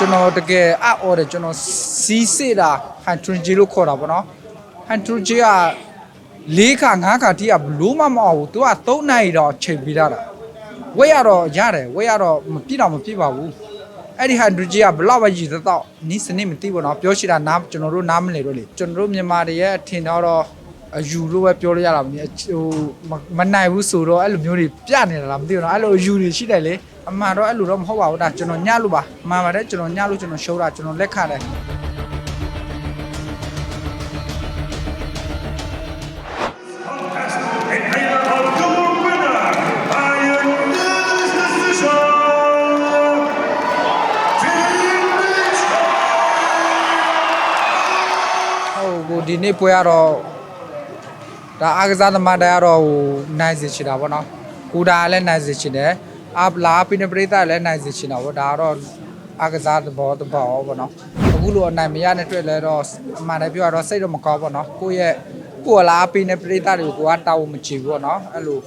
ကျွန်တော်တကယ်အအော်တယ်ကျွန်တော်စီးစစ်တာဟန်ထရင်ဂျီလို့ခေါ်တာပေါ့နော်ဟန်ထရင်ဂျီက၄ခါ၅ခါတိကဘလို့မှမအောင်ဘူးသူက3နိုင်တော့ချိန်ပြီးတာဝက်ရတော့ရတယ်ဝက်ရတော့မပြည့်တော့မပြည့်ပါဘူးအဲ့ဒီဟန်ထရင်ဂျီကဘလောက်ပဲရည်သက်တော့နီးစနစ်မသိဘူးနော်ပြောရှိတာနားကျွန်တော်တို့နားမလည်တော့လေကျွန်တော်တို့မြန်မာတွေရဲ့အထင်တော့အယူလို့ပဲပြောလို့ရတာမင်းဟိုမနိုင်ဘူးဆိုတော့အဲ့လိုမျိုးတွေပြနေတာလားမသိဘူးနော်အဲ့လိုအယူတွေရှိတယ်လေ အမှန်တော့အဲ့လိုတော့မဟုတ်ပါဘူးဒါကျွန်တော်ညလို့ပါမှန်ပါတယ်ကျွန်တော်ညလို့ကျွန်တော်ရှုံးတာကျွန်တော်လက်ခံတယ် And here are your winner by unanimous decision, Team Mitchell. ဟုတ်ကိုဒီနေ့ပွဲကတော့ဒါအားကစားသမားတိုင်းကတော့ဟိုနိုင်စေချင်တာပေါ့နော်ကိုဒါလည်းနိုင်စေချင်တယ် အပလာပိနပရိသတ်လည်းနိုင်စေချင်တာပေါ့ဒါကတော့အားကစားသဘောတဘောပေါ့နော်အခုလိုအနိုင်မရတဲ့အတွက်လည်းတော့အမှန်တည်းပြောရတော့စိတ်တော့မကောင်းပေါ့နော်ကိုယ့်ရဲ့ကိုယ်လာပိနပရိသတ်တွေကိုကတောင်းမချီဘူးပေါ့နော်အဲ့လို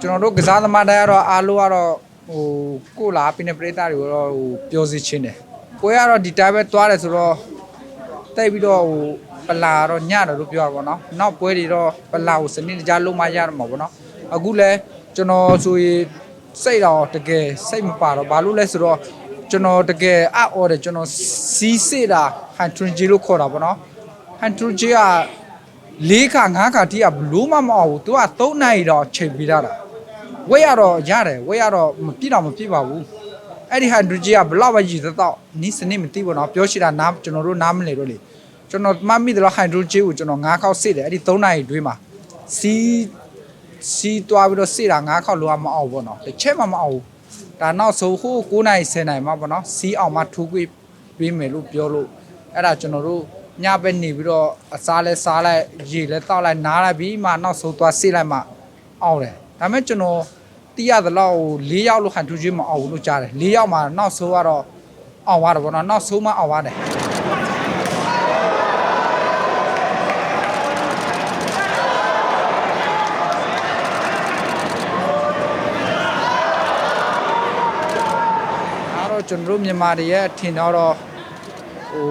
ကျွန်တော်တို့ကစားသမားတိုင်းကတော့အားလုံးကတော့ဟိုကိုလာပြနေပရိသတ်တွေကိုတော့ဟိုပြောစီချင်းတယ်ကိုရကတော့ဒီတိုင်းပဲသွားတယ်ဆိုတော့တိတ်ပြီးတော့ဟိုပလာတော့ညတယ်လို့ပြောရပါတော့။နောက်ပွဲတွေတော့ပလာကိုစနစ်တကျလုံးမရတော့မှာပေါ့နော်။အခုလဲကျွန်တော်ဆိုရင် စိတ်တော့တကယ်စိတ်မပါတော့ဘာလို့လဲဆိုတော့ကျွန်တော်တကယ်အော်တယ်ကျွန်တော်စီးစေတာဟန်ထရဂျီလို့ခေါ်တာပေါ့နော်ဟန်ထရဂျီကလေးခါငါးခါတိကဘလို့မှမအောင်ဘူး तू က3နိုင်တော့ချိန်ပြီးတာဝိတ်ရတော့ရတယ်ဝိတ်ရတော့မပြစ်တော့မပြစ်ပါဘူးအဲ့ဒီဟန်ထရဂျီကဘလောက်ပဲရည်တော့နီးစနစ်မသိဘူးနော်ပြောရှိတာနားကျွန်တော်တို့နားမလည်တော့လေကျွန်တော်မှတ်မိတယ်လို့ဟန်ထရဂျီကိုကျွန်တော်ငါးခေါက်စစ်တယ်အဲ့ဒီ3နိုင်တွင်းမှာစီး စီးသွားပြီးတော့စေ့တာ၅ခေါက်လိုအောင်မအောင်ဘောနော်တစ်ချက်မှမအောင်ဘူးဒါနောက်ဆိုဟို9နိုင်10နိုင်မှာဘောနော်စီးအောင်မှထူးပေးပေးမယ်လို့ပြောလို့အဲ့ဒါကျွန်တော်တို့ညဘက်နေပြီးတော့အစားလဲစားလိုက်ရေလဲတောက်လိုက်နားလိုက်ပြီးမှနောက်ဆိုသွားစေ့လိုက်မှအောင်တယ်ဒါမဲ့ကျွန်တော်တိရသလောက်၄ယောက်လို့ဟန်ထူးချင်းမအောင်ဘူးလို့ကြားတယ်၄ယောက်မှာနောက်ဆိုကတော့အောင်သွားတယ်ဘောနော်နောက်ဆိုမှအောင်သွားတယ် ကျွန်တော်တို့မြန်မာတွေရဲ့အထင်တော့တော့ဟို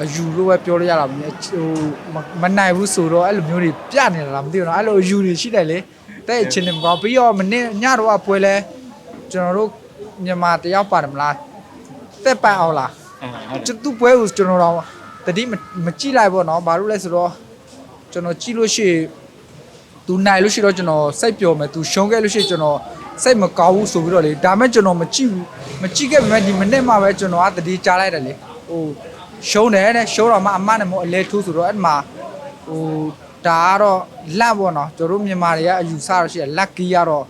အယူလို့ပဲပြောလို့ရတာမင်းဟိုမမနိုင်ဘူးဆိုတော့အဲ့လိုမျိုးတွေပြနေတာလားမသိဘူးနော်အဲ့လိုအယူတွေရှိတယ်လေတဲ့အချင်းတွေမကောင်းပြီးတော့မနေ့ညတော့အပွဲလဲကျွန်တော်တို့မြန်မာတယောက်ပါတယ်မလားတက်ပန်အောင်လားကျွန်တော်သူ့ပွဲကိုကျွန်တော်တော့တတိမမကြည့်လိုက်ပေါ့နော်ဘာလို့လဲဆိုတော့ကျွန်တော်ကြည့်လို့ရှိရင်သူနိုင်လို့ရှိတော့ကျွန်တော်စိတ်ပျော်မယ်သူရှုံးခဲ့လို့ရှိရင်ကျွန်တော် စိတ်မကောင်းဘူးဆိုပြီးတော့လေဒါမဲ့ကျွန်တော်မကြည့်ဘူးမကြည့်ခဲ့ပေမဲ့ဒီမနေ့မှပဲကျွန်တော်ကတတိကြားလိုက်တယ်လေဟိုရှုံးတယ်တဲ့ရှုံးတော့မှအမနဲ့မို့အလဲထူးဆိုတော့အဲ့မှာဟိုဒါကတော့လက်ပေါ့နော်ကျွန်တော်တို့မြန်မာတွေကအယူဆတော့ရှိတယ်လက်ကီးကတော့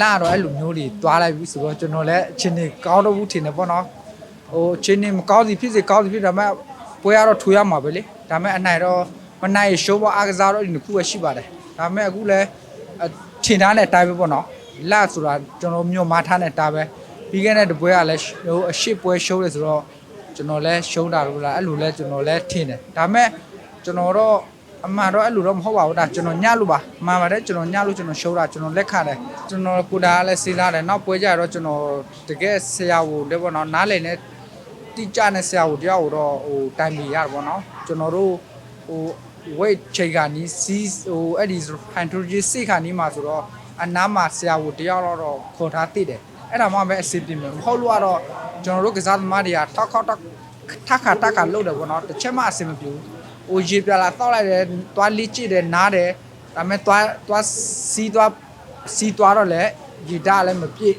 လက်တော့အဲ့လိုမျိုးတွေတွားလိုက်ပြီဆိုတော့ကျွန်တော်လည်းအချင်းနေကောင်းတော့ဘူးထင်တယ်ပေါ့နော်ဟိုအချင်းနေမကောင်းစီဖြစ်စေကောင်းစီဖြစ်ဒါပေမဲ့ပွဲရတော့ထူရမှာပဲလေဒါပေမဲ့အနိုင်တော့မနိုင်ရှုံးပေါ်အားကစားတော့ဒီတစ်ခုပဲရှိပါတယ်ဒါပေမဲ့အခုလည်းအထင်ထားတဲ့အတိုင်းပဲပေါ့နော် လက်ဆိုတာကျွန်တော်မြို့မာထားတဲ့အတိုင်းပဲပြီးခဲ့တဲ့တပွဲကလည်းဟိုအရှိပွဲရှုံးတယ်ဆိုတော့ကျွန်တော်လဲရှုံးတာလို့လားအဲ့လိုလဲကျွန်တော်လဲထင်တယ်ဒါပေမဲ့ကျွန်တော်တော့အမှန်တော့အဲ့လိုတော့မဟုတ်ပါဘူးဒါကျွန်တော်ညလို့ပါမှန်ပါတယ်ကျွန်တော်ညလို့ကျွန်တော်ရှုံးတာကျွန်တော်လက်ခံတယ်ကျွန်တော်ကိုဒါလည်းစဉ်းစားတယ်နောက်ပွဲကြတော့ကျွန်တော်တကယ်ဆရာကိုလည်းပေါ့နော်နားလည်နေတိကျတဲ့ဆရာကိုတရားကိုတော့ဟိုတိုင်ပင်ရတယ်ပေါ့နော်ကျွန်တော်တို့ဟို weight ချိန်ကနီးစီးဟိုအဲ့ဒီ hydrogen စိတ်ခါနီးမှာဆိုတော့ အနားမှာဆရာကိုတယောက်တော့ခေါ်ထားသိတယ်အဲ့ဒါမှပဲအဆင်ပြေမယ်မဟုတ်လို့ကတော့ကျွန်တော်တို့ကစားသမားတွေကထောက်ခေါက်ထောက်ထခါတခါလှုပ်တယ်ပေါ့နော်တစ်ချက်မှအဆင်မပြေဘူးဟိုရေပြလာတောက်လိုက်တယ်သွားလိကျစ်တယ်နားတယ်ဒါပေမဲ့သွားသွားစီးသွားစီးသွားတော့လည်းရေဓာတ်လည်းမပြည့်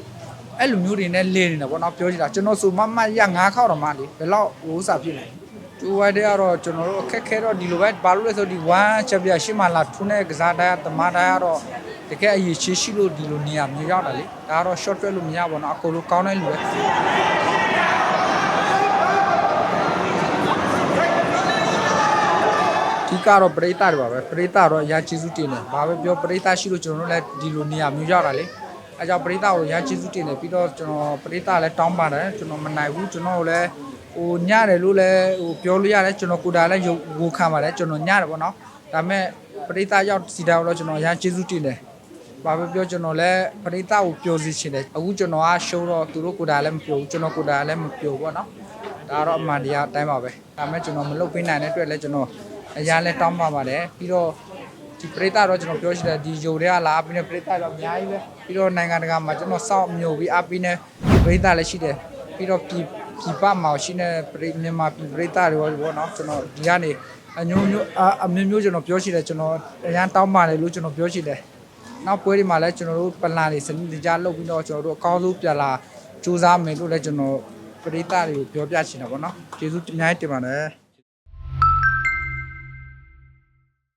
အဲ့လိုမျိုးတွေနဲ့လေနေတာပေါ့နော်ပြောကြည့်တာကျွန်တော်ဆိုမမရ9ခေါက်တော့မှလေဘယ်လောက်ဥစားပြည့်နေလဲ 2 wide တွေကတော့ကျွန်တော်တို့အခက်ခဲတော့ဒီလိုပဲဘာလို့လဲဆိုဒီ1 championship မှာလာထုနဲ့ကစားတိုင်းတမားတိုင်းကတော့တကယ်အရေးရှိရှိလို့ဒီလိုနေရာမျိုးရောက်တာလေဒါကတော့ short တွက်လို့မရပါဘူးเนาะအကုန်လုံးကောင်းတဲ့လူပဲဓိကတော့ပရိသတ်တွေပါပဲပရိသတ်တော့အရာကျေးဇူးတင်တယ်ဘာပဲပြောပရိသတ်ရှိလို့ကျွန်တော်တို့လည်းဒီလိုနေရာမျိုးရောက်တာလေအဲကြောင့်ပရိသတ်ကိုအရာကျေးဇူးတင်တယ်ပြီးတော့ကျွန်တော်ပရိသတ်လည်းတောင်းပန်တယ်ကျွန်တော်မနိုင်ဘူးကျွန်တော်လည်း ဟိုညတယ်လို့လည်းဟိုပြောလို့ရတယ်ကျွန်တော်ကိုယ်တာလည်းရုပ်ဝခံပါတယ်ကျွန်တော်ညတယ်ပေါ့နော်ဒါပေမဲ့ပရိသတ်ရောက်စီတာတော့ကျွန်တော်အရာကျေးဇူးတင်တယ်ဘာပဲပြောကျွန်တော်လည်းပရိသတ်ကိုပြောစီချင်တယ်အခုကျွန်တော်ကရှိုးတော့သူတို့ကိုယ်တိုင်လည်းမပြောဘူးကျွန်တော်ကိုယ်တိုင်လည်းမပြောဘူးပေါ့နော်ဒါကတော့အမှန်တရားအတိုင်းပါပဲဒါပေမဲ့ကျွန်တော်မလုပ်ပေးနိုင်တဲ့အတွက်လည်းကျွန်တော်အရာလဲတောင်းပါပါတယ်ပြီးတော့ဒီပရိသတ်တော့ကျွန်တော်ပြောရှိတယ်ဒီယိုတွေကလာပြီးနေပရိသတ်တော့အများကြီးပဲပြီးတော့နိုင်ငံတကာမှာကျွန်တော်စောင့်မျိုးပြီးအပြီးနေပရိသတ်လည်းရှိတယ်ပြီးတော့ပြည် ပြည်ပမှာရှိနေပရိမြန်မာပြည်ပရိသတ်တွေပေါ့နော်ကျွန်တော်ဒီကနေအမျိုးမျိုးအမျိုးမျိုးကျွန်တော်ပြောရှိတယ်ကျွန်တော်အရန်တောင်းပါတယ်လို့ကျွန်တော်ပြောရှိတယ်နောက်ပွဲတွေမှာလည်းကျွန်တော်တို့ပလန်တွေစနစ်တကျလုပ်ပြီးတော့ကျွန်တော်တို့အကောင်းဆုံးပြန်လာစူးစမ်းမယ်လို့လည်းကျွန်တော်ပရိသတ်တွေကိုပြောပြချင်တာပေါ့နော်ကျေးဇူးအများကြီးတင်ပါတယ်